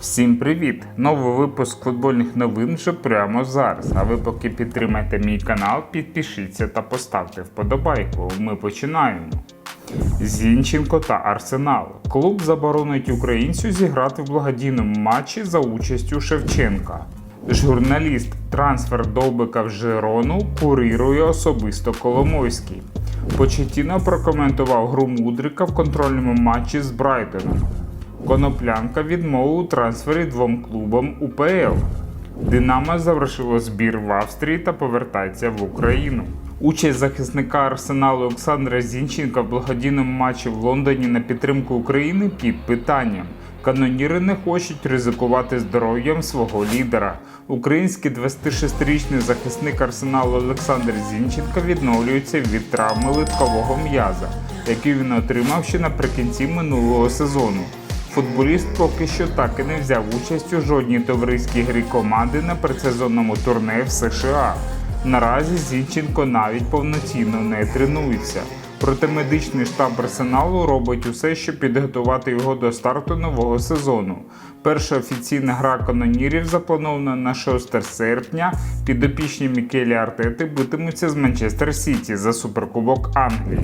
Всім привіт! Новий випуск футбольних новин вже прямо зараз. А ви поки підтримайте мій канал, підпишіться та поставте вподобайку. Ми починаємо. Зінченко та Арсенал. Клуб заборонить українцю зіграти в благодійному матчі за участю Шевченка. Журналіст трансфер Довбика в Жирону курирує особисто Коломойський. Почетіно прокоментував гру Мудрика в контрольному матчі з Брайтоном. Коноплянка відмовив у трансфері двом клубам УПЛ. Динамо завершило збір в Австрії та повертається в Україну. Участь захисника Арсеналу Олександра Зінченка в благодійному матчі в Лондоні на підтримку України під питанням. Каноніри не хочуть ризикувати здоров'ям свого лідера. Український 26-річний захисник Арсеналу Олександр Зінченка відновлюється від травми литкового м'яза, який він отримав ще наприкінці минулого сезону. Футболіст поки що так і не взяв участь у жодній товариській грі команди на предсезонному турне в США. Наразі Зінченко навіть повноцінно не тренується. Проте медичний штаб арсеналу робить усе, щоб підготувати його до старту нового сезону. Перша офіційна гра канонірів запланована на 6 серпня. Підопічні Мікелі Артети битимуться з Манчестер Сіті за суперкубок Англії.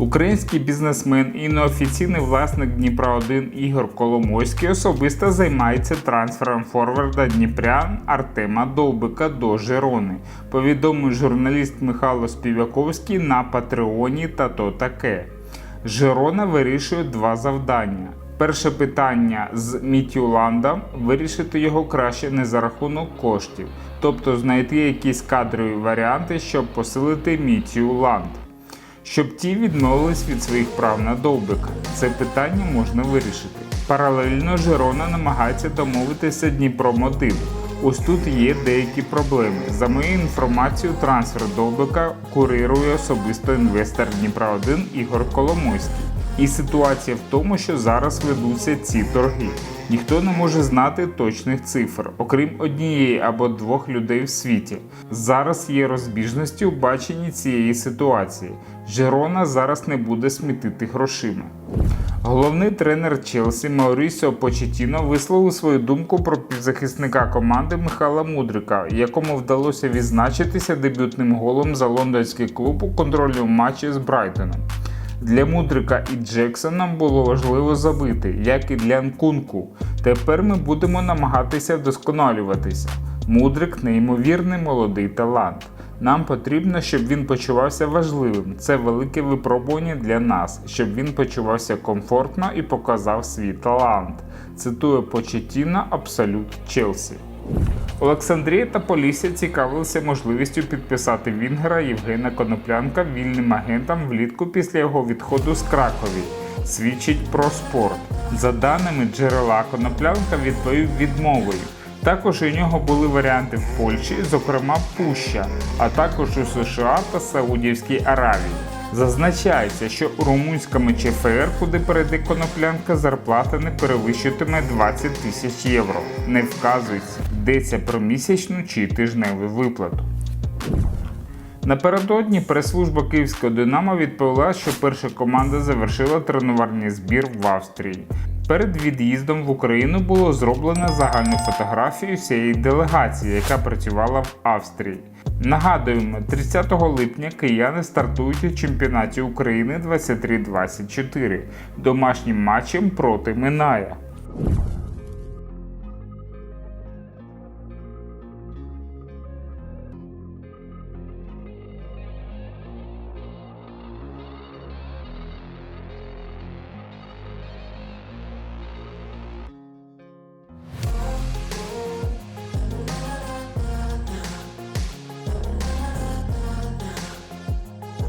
Український бізнесмен і неофіційний власник Дніпра 1 Ігор Коломойський особисто займається трансфером форварда Дніпрян Артема Довбика до Жирони. Повідомив журналіст Михайло Співаковський на Патреоні та то таке. Жирона вирішує два завдання. Перше питання з Мітюландом вирішити його краще не за рахунок коштів, тобто знайти якісь кадрові варіанти, щоб посилити Мітюланд щоб ті відмовились від своїх прав на довбика. Це питання можна вирішити. Паралельно Жирона намагається домовитися Дніпро-мотив. Ось тут є деякі проблеми. За моєю інформацією, трансфер довбика курирує особисто інвестор Дніпра 1 Ігор Коломойський. І ситуація в тому, що зараз ведуться ці торги. Ніхто не може знати точних цифр, окрім однієї або двох людей в світі. Зараз є розбіжності у баченні цієї ситуації. Жерона зараз не буде смітити грошима. Головний тренер Челсі Маурісіо Почетіно висловив свою думку про півзахисника команди Михайла Мудрика, якому вдалося відзначитися дебютним голом за лондонський клуб у контрольному матчі з Брайтоном. Для Мудрика і Джексона було важливо забити, як і для Нкунку. Тепер ми будемо намагатися вдосконалюватися. Мудрик неймовірний молодий талант. Нам потрібно, щоб він почувався важливим. Це велике випробування для нас, щоб він почувався комфортно і показав свій талант. Цитує Почетіна Абсолют Челсі. Олександрія та Полісся цікавилися можливістю підписати Вінгера Євгена Коноплянка вільним агентом влітку після його відходу з Кракові. Свідчить про спорт. За даними джерела, Коноплянка відповів відмовою. Також у нього були варіанти в Польщі, зокрема Пуща, а також у США та Саудівській Аравії. Зазначається, що у румунському ЧФР, куди перейде коноплянка, зарплата не перевищуватиме 20 тисяч євро. Не вказується, йдеться про місячну чи тижневу виплату. Напередодні прес-служба Київського Динамо відповіла, що перша команда завершила тренувальний збір в Австрії. Перед від'їздом в Україну було зроблено загальну фотографію всієї делегації, яка працювала в Австрії. Нагадуємо, 30 липня кияни стартують у чемпіонаті України 23-24 домашнім матчем проти Миная.